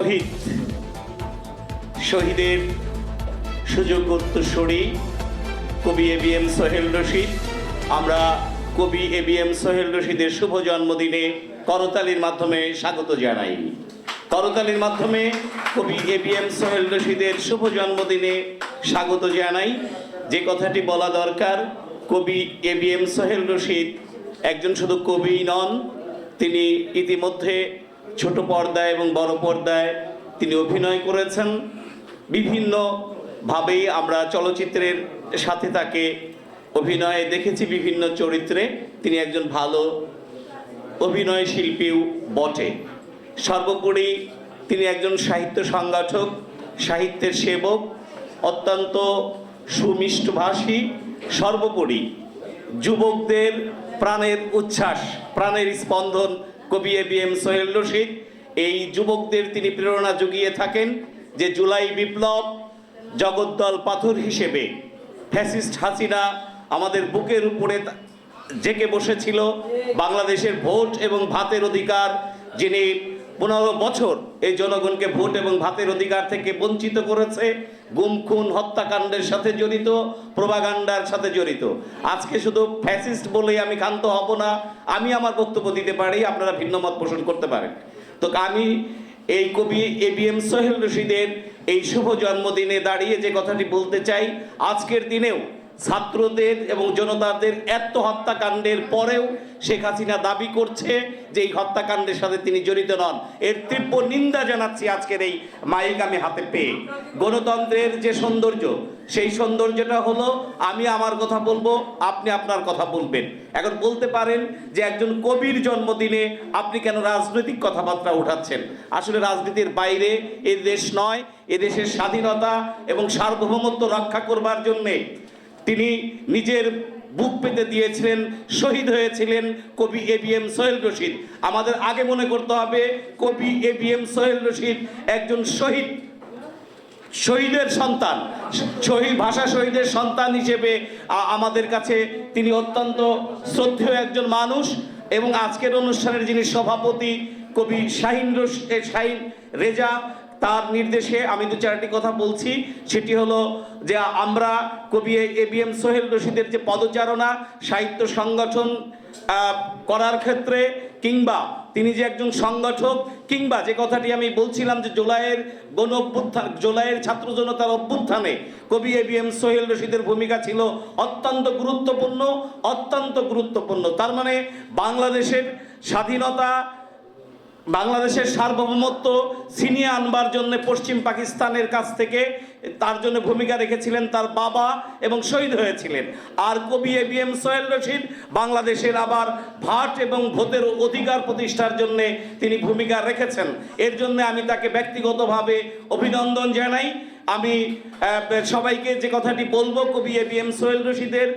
শহীদ। শহীদের সুযোগ উত্তরসূরি কবি A B M Sohel Rashid. আমরা কবি এ বি এম সোহেল রশিদের শুভ জন্মদিনে করতালির মাধ্যমে স্বাগত জানাই। করতালির মাধ্যমে কবি এ বি এম সোহেল রশিদের শুভ জন্মদিনে স্বাগত জানাই। যে কথাটি বলা দরকার, কবি A B M Sohel Rashid একজন শুধু কবি নন, তিনি ইতিমধ্যে ছোট পর্দায় এবং বড় পর্দায় তিনি অভিনয় করেছেন। বিভিন্নভাবেই আমরা চলচ্চিত্রের সাথে তাকে অভিনয়ে দেখেছি, বিভিন্ন চরিত্রে। তিনি একজন ভালো অভিনয় শিল্পীও বটে। সর্বোপরি তিনি একজন সাহিত্য সংগঠক, সাহিত্যের সেবক, অত্যন্ত সুমিষ্টভাষী, সর্বোপরি যুবকদের প্রাণের উচ্ছ্বাস, প্রাণের স্পন্দন কবি A B M Sohel Rashid. এই যুবকদের তিনি প্রেরণা জুগিয়ে থাকেন যে জুলাই বিপ্লব জগদ্দল পাথর হিসেবে। ফ্যাসিস্ট হাসিনা আমাদের বুকের উপরে জেকে বসেছিল। বাংলাদেশের ভোট এবং ভাতের অধিকার যিনি পনেরো বছর এই জনগণকে ভোট এবং ভাতের অধিকার থেকে বঞ্চিত করেছে, গুম, খুন, হত্যাকাণ্ডের সাথে জড়িত প্রভাগান্ডার সাথে জড়িত। আজকে শুধু ফ্যাসিস্ট বলেই আমি ক্ষান্ত হব না, আমি আমার বক্তব্য দিতে পারি, আপনারা ভিন্ন মত পোষণ করতে পারেন। তো আমি এই কবি এ বি এম সোহেল রশিদের এই শুভ জন্মদিনে দাঁড়িয়ে যে কথাটি বলতে চাই, আজকের দিনেও ছাত্রদের এবং জনতাদের এত হত্যাকাণ্ডের পরেও শেখ হাসিনা দাবি করছে যে এই হত্যাকাণ্ডের সাথে তিনি জড়িত নন। এর তীব্র নিন্দা জানাচ্ছি আজকের এই মাইক আমি হাতে পেয়ে। গণতন্ত্রের যে সৌন্দর্য, সেই সৌন্দর্যটা হলো, আমি আমার কথা বলব, আপনি আপনার কথা বলবেন। এখন বলতে পারেন যে একজন কবির জন্মদিনে আপনি কেন রাজনৈতিক কথাবার্তা উঠাচ্ছেন? আসলে রাজনীতির বাইরে এ দেশ নয়, এ দেশের স্বাধীনতা এবং সার্বভৌমত্ব রক্ষা করবার জন্যে তিনি নিজের বুক পেতে দিয়েছিলেন, শহীদ হয়েছিলেন কবি A B M Sohel Rashid. আমাদের আগে মনে করতে হবে, কবি A B M Sohel Rashid একজন শহীদ, শহীদের সন্তান, শহীদ, ভাষা শহীদের সন্তান হিসেবে আমাদের কাছে তিনি অত্যন্ত শ্রদ্ধেয় একজন মানুষ এবং আজকের অনুষ্ঠানের যিনি সভাপতি কবি শাহিন শাহিন রেজা, তার নির্দেশে আমি দু চারটি কথা বলছি। সেটি হলো যে আমরা কবি এ বি এম সোহেল রশিদের যে পদচারণা, সাহিত্য সংগঠন করার ক্ষেত্রে কিংবা তিনি যে একজন সংগঠক, কিংবা যে কথাটি আমি বলছিলাম যে জোলাইয়ের গণ অভ্যুত্থান জোলাইয়ের ছাত্র জনতার অভ্যুত্থানে কবি এ বি এম সোহেল রশিদের ভূমিকা ছিল অত্যন্ত গুরুত্বপূর্ণ অত্যন্ত গুরুত্বপূর্ণ। তার মানে বাংলাদেশের স্বাধীনতা বাংলাদেশের সার্বভৌমত্ব ছিনিয়ে আনবার জন্য পশ্চিম পাকিস্তানের কাছ থেকে তার জন্য ভূমিকা রেখেছিলেন তার বাবা এবং শহীদ হয়েছিলেন। আর কবি A B M Sohel Rashid বাংলাদেশের আবার ভাট এবং ভোটের অধিকার প্রতিষ্ঠার জন্য তিনি ভূমিকা রেখেছেন। এর জন্য আমি তাকে ব্যক্তিগতভাবে অভিনন্দন জানাই। আমি সবাইকে যে কথাটি বলব, কবি এ বি এম সোহেল রশিদের,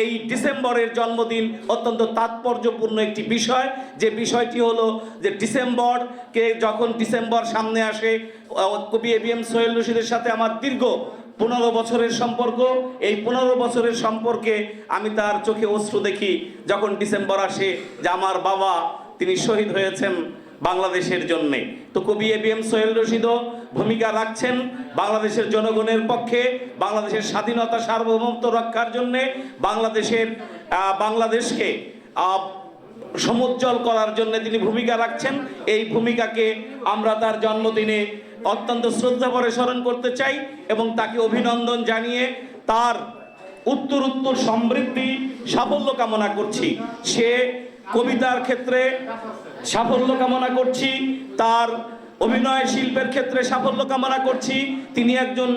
এই ডিসেম্বরের জন্মদিন অত্যন্ত তাৎপর্যপূর্ণ একটি বিষয়। যে বিষয়টি হলো যে ডিসেম্বরকে যখন ডিসেম্বর সামনে আসে কবি এ বি এম সোহেল রশিদের সাথে আমার দীর্ঘ পনেরো বছরের সম্পর্ক। এই পনেরো বছরের সম্পর্কে আমি তার চোখে অশ্রু দেখি যখন ডিসেম্বর আসে, যে আমার বাবা তিনি শহীদ হয়েছেন। বাংলাদেশের জন্য। তো কবি এ বি এম সোহেল রশিদও ভূমিকা রাখছেন বাংলাদেশের জনগণের পক্ষে, বাংলাদেশের স্বাধীনতা সার্বভৌমত্ব রক্ষার জন্য, বাংলাদেশের বাংলাদেশকে সমুজ্জ্বল করার জন্য তিনি ভূমিকা রাখছেন। এই ভূমিকাকে আমরা তার জন্মদিনে অত্যন্ত শ্রদ্ধা ভরে স্মরণ করতে চাই এবং তাকে অভিনন্দন জানিয়ে তার উত্তর উত্তর সমৃদ্ধি সাফল্য কামনা করছি। সে কবিতার ক্ষেত্রে সাফল্য কামনা করছি, তার অভিনয় শিল্পের ক্ষেত্রে সাফল্য কামনা করছি। তিনি একজন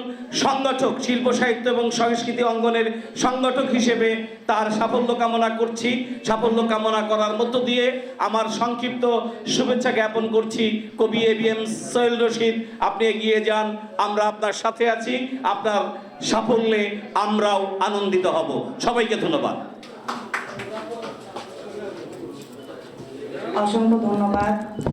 সংগঠক, শিল্প, সাহিত্য এবং সংস্কৃতি অঙ্গনের সংগঠক হিসেবে তার সাফল্য কামনা করছি। সাফল্য কামনা করার মধ্য দিয়ে আমার সংক্ষিপ্ত শুভেচ্ছা জ্ঞাপন করছি কবি A B M Sohel Rashid. আপনি এগিয়ে যান, আমরা আপনার সাথে আছি, আপনার সাফল্যে আমরাও আনন্দিত হব। সবাইকে ধন্যবাদ। অসংখ্য ধন্যবাদ।